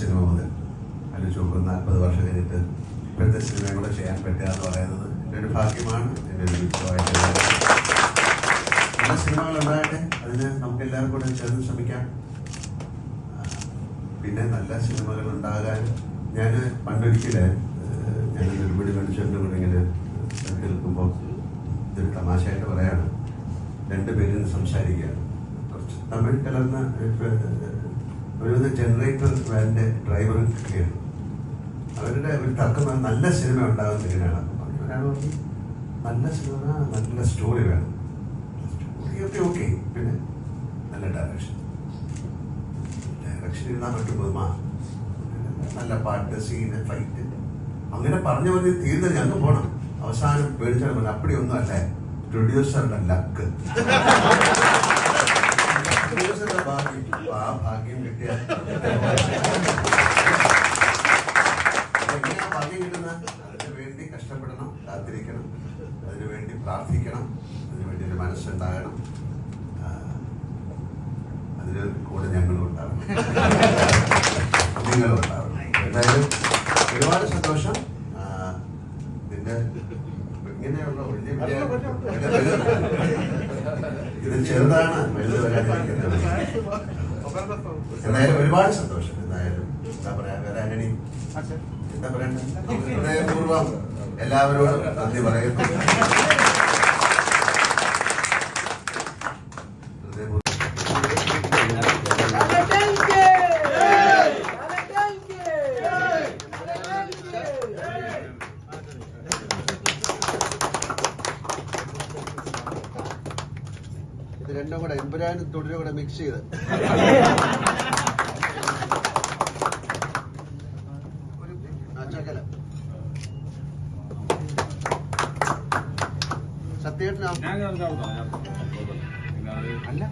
Cinema മുതൽ അതിന് ചുമക്കുന്ന നാൽപ്പത് വർഷം കഴിഞ്ഞിട്ട് ഇപ്പോഴത്തെ കൂടെ ചെയ്യാൻ പറ്റുക എന്ന് പറയുന്നത് എന്റെ ഒരു ഭാഗ്യമാണ് എന്റെ ഒരു മിത്രമായിട്ട് നല്ല സിനിമകൾ ഉണ്ടാകട്ടെ. അതിന് നമുക്ക് കൂടെ ചേർന്ന് ശ്രമിക്കാം. പിന്നെ നല്ല സിനിമകൾ ഉണ്ടാകാൻ ഞാൻ പണ്ടൊരിക്കലെ ഞാൻ നെടുമുടി മനുഷ്യന്റെ കൂടെ ഇങ്ങനെ നിൽക്കുമ്പോൾ ഇതൊരു തമാശയായിട്ട് പറയാണ്. രണ്ട് പേരും സംസാരിക്കുകയാണ്. തമിഴ് കലർന്ന ഒരു ജനറേറ്റർ വാന്റെ ഡ്രൈവറും കിട്ടിയാണ് അവരുടെ ഒരു തർക്കം നല്ല സിനിമ ഉണ്ടാകുന്ന എങ്ങനെയാണ് അപ്പം പറഞ്ഞു. പറഞ്ഞു നല്ല സിനിമ നല്ല സ്റ്റോറി വേണം. സ്റ്റോറിയൊക്കെ ഓക്കെ പിന്നെ നല്ല ഡയറക്ഷൻ ഡയറക്ഷൻ ഇരുന്നാൽ പറ്റുമ്പോൾ മാ നല്ല പാട്ട് സീന് ഫൈറ്റ് അങ്ങനെ പറഞ്ഞു പറഞ്ഞ് തീർന്ന് ഞങ്ങൾ പോകണം അവസാനം പേടിച്ചാൽ പറഞ്ഞു അപ്പടിയൊന്നും അല്ലേ. പ്രൊഡ്യൂസറുടെ ലക്ക് പ്രൊഡ്യൂസറുടെ ഭാഗ്യം ആ ഭാഗ്യം കിട്ടിയ എങ്ങനെയാ ഭാഗ്യം കിട്ടുന്നത് അതിനു വേണ്ടി കഷ്ടപ്പെടണം കാത്തിരിക്കണം അതിനു വേണ്ടി പ്രാർത്ഥിക്കണം അതിനു വേണ്ടി ഒരു മനസ്സുണ്ടാകണം അതിന് കൂടെ ഞങ്ങളും ഉണ്ടാവും നിങ്ങളും ഉണ്ടാവും എന്തായാലും ഒരുപാട് സന്തോഷം നിന്റെ ഇങ്ങനെയുള്ള വലിയ വലിയ. ഇത് ചെറുതാണ് വലുത് വരാനിരിക്കുന്നത് എന്തായാലും ഒരുപാട് സന്തോഷം എന്തായാലും. എന്താ പറയാ വേറെ ആന്റണി എന്താ പറയണ്ടേ? ഹൃദയപൂർവം എല്ലാവരോടും നന്ദി പറയുന്നു. ഇത് രണ്ടും കൂടെ എമ്പുരാനും തുടരും കൂടെ മിക്സ് ചെയ്ത്. സത്യേട്ടനാ? അല്ല.